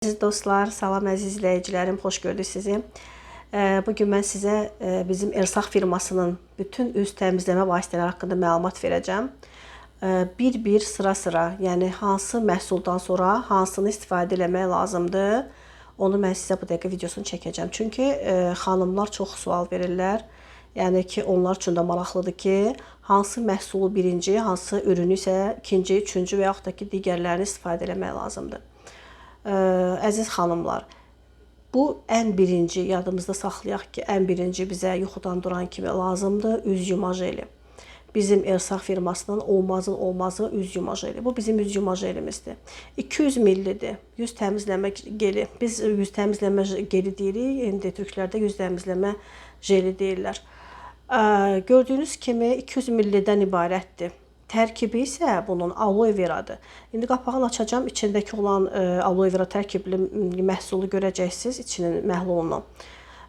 Əziz dostlar, salam əziz izləyicilərim, xoş gördük sizi. Bu gün mən sizə e, bizim Ersaq firmasının bütün üz təmizləmə vasitələri haqqında məlumat verəcəm. Bir-bir sıra-sıra, yəni hansı məhsuldan sonra hansını istifadə etmək lazımdır, onu mən sizə bu dəqiqə videosunu çəkəcəm. Çünki e, xanımlar çox sual verirlər. Yəni ki, onlar üçün də maraqlıdır ki, hansı məhsulu birinci, hansı ürünü isə ikinci, üçüncü və yaxud da ki, digərlərini istifadə etmək lazımdır. Ə, əziz xanımlar, bu ən birinci yadımızda saxlayaq ki, ən birinci bizə yuxudan duran kimi lazımdır üz yuma jeli. Bizim Ersaq firmasının olmazın olmazı üz yuma jeli. Bu bizim üz yuma jelimizdir. 200 millidir. Yüz təmizləmə geli. Biz yüz təmizləmə geli deyirik. İndi türklərdə yüz təmizləmə jeli deyirlər. Gördüyünüz kimi 200 millidən ibarətdir. Tərkibi isə bunun aloe veradır. İndi qapağını açacağam. İçindəki olan ə, aloe vera tərkibli məhsulu görəcəksiniz, içinin məhlulunu.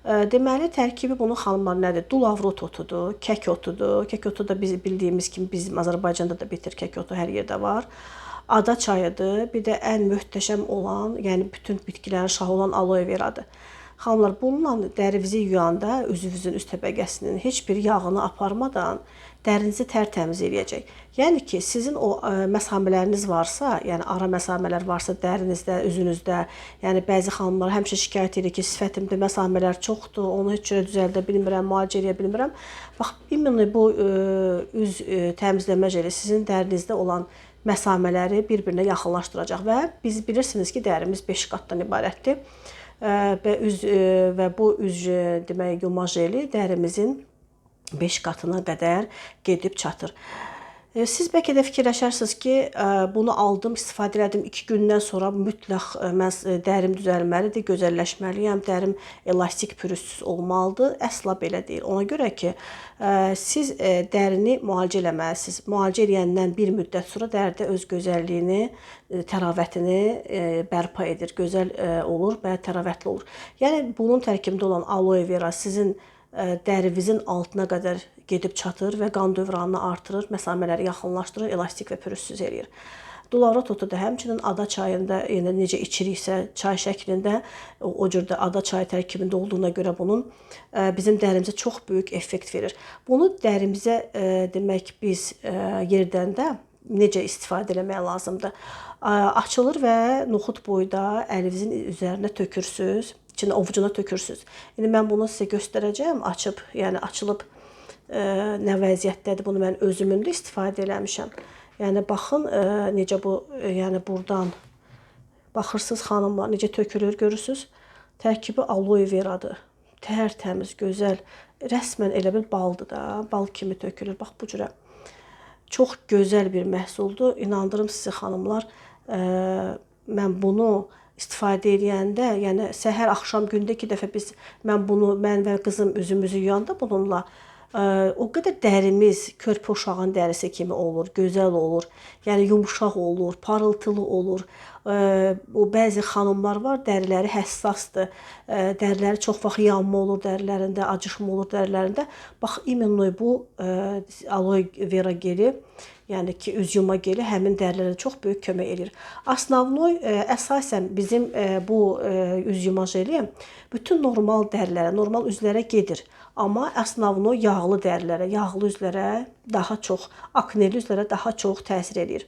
Ə, Deməli, tərkibi bunun xanımlar nədir? Dulavrut otudur, kək otudur. Kək otu da biz bildiyimiz kimi bizim Azərbaycanda da bitir kək otu hər yerdə var. Ada çayıdır. Bir də ən möhtəşəm olan, yəni bütün bitkilərin şahı olan aloe veradır. Xanımlar, bununla dərinizi yuyanda üzünüzün üst təbəqəsinin heç bir yağını aparmadan dərinizi tərtəmiz eləyəcək. Yəni ki, sizin o ə, məsamələriniz varsa, yəni ara məsamələr varsa dərinizdə, üzünüzdə, yəni bəzi xanımlar həmişə şikayət edir ki, sifətimdə məsamələr çoxdur, onu heç cürə düzəldə bilmirəm, müalicə edə bilmirəm. Bax, ümumi bu ə, üz ə, təmizləmə jeli sizin dərinizdə olan məsamələri bir-birinə yaxınlaşdıracaq və biz bilirsiniz ki, dərimiz 5 qatdan ibarətdir. Və üz və bu üz demək yuma jeli dərimizin 5 qatına qədər gedib çatır. E, Siz bəlkə də fikirləşərsiniz ki, ə, bunu aldım, istifadə elədim 2 gündən sonra mütləq ə, mən dərim düzəlməlidir, gözəlləşməliyəm, dərim elastik, pürüzsüz olmalıdır. Əsla belə deyil. Ona görə ki, siz dərini müalicə eləməlisiniz. Müalicə edəndən bir müddət sonra dəridə öz gözəlliyini, təravətini bərpa edir, gözəl olur və təravətli olur. Yəni bunun tərkibində olan aloe vera sizin ə, dərinizin altına qədər gedib çatır və qan dövranını artırır, məsamələri yaxınlaşdırır, elastik və pürüzsüz eləyir. Dulavrot otu da həmçinin ada çayında, yəni necə içiriksə çay şəklində o, o cür də ada çayı tərkibində olduğuna görə bunun ə, bizim dərimizə çox böyük effekt verir. Bunu dərimizə ə, demək biz ə, yerdəndə necə istifadə etmək lazımdır? Açılır və noxud boyda əlinizin üzərinə tökürsüz, içinə ovucuna tökürsüz. İndi mən bunu sizə göstərəcəm, açıb, yəni açılıb ə, nə vəziyyətdədir bunu mən özümün də istifadə eləmişəm. Yəni baxın ə, necə bu ə, yəni burdan baxırsınız xanımlar necə tökülür görürsüz. Tərkibi aloe veradır. Tərtəmiz, gözəl. Rəsmən elə bil baldır da, bal kimi tökülür. Bax bu cürə. Çox gözəl bir məhsuldur. İnandırım sizi xanımlar, ə, mən bunu istifadə edəndə, yəni səhər, axşam gündə 2 dəfə biz mən bunu mən və qızım üzümüzü yuyanda bununla ə, o qədər dərimiz körpə uşağın dərisi kimi olur, gözəl olur. Yəni yumşaq olur, parıltılı olur Ə, o bəzi xanımlar var, dəriləri həssasdır. Ə, dəriləri çox vaxt yanma olur dərilərində, acışma olur dərilərində. Bax, imенно bu ə, aloe vera geli yəni ki, üz yuma geli həmin dərilərə çox böyük kömək eləyir. Основной ə, əsasən bizim ə, bu ə, üz yuma jeli bütün normal dərilərə, normal üzlərə gedir. Amma основной yağlı dərilərə, yağlı üzlərə daha çox, akneli üzlərə daha çox təsir eləyir.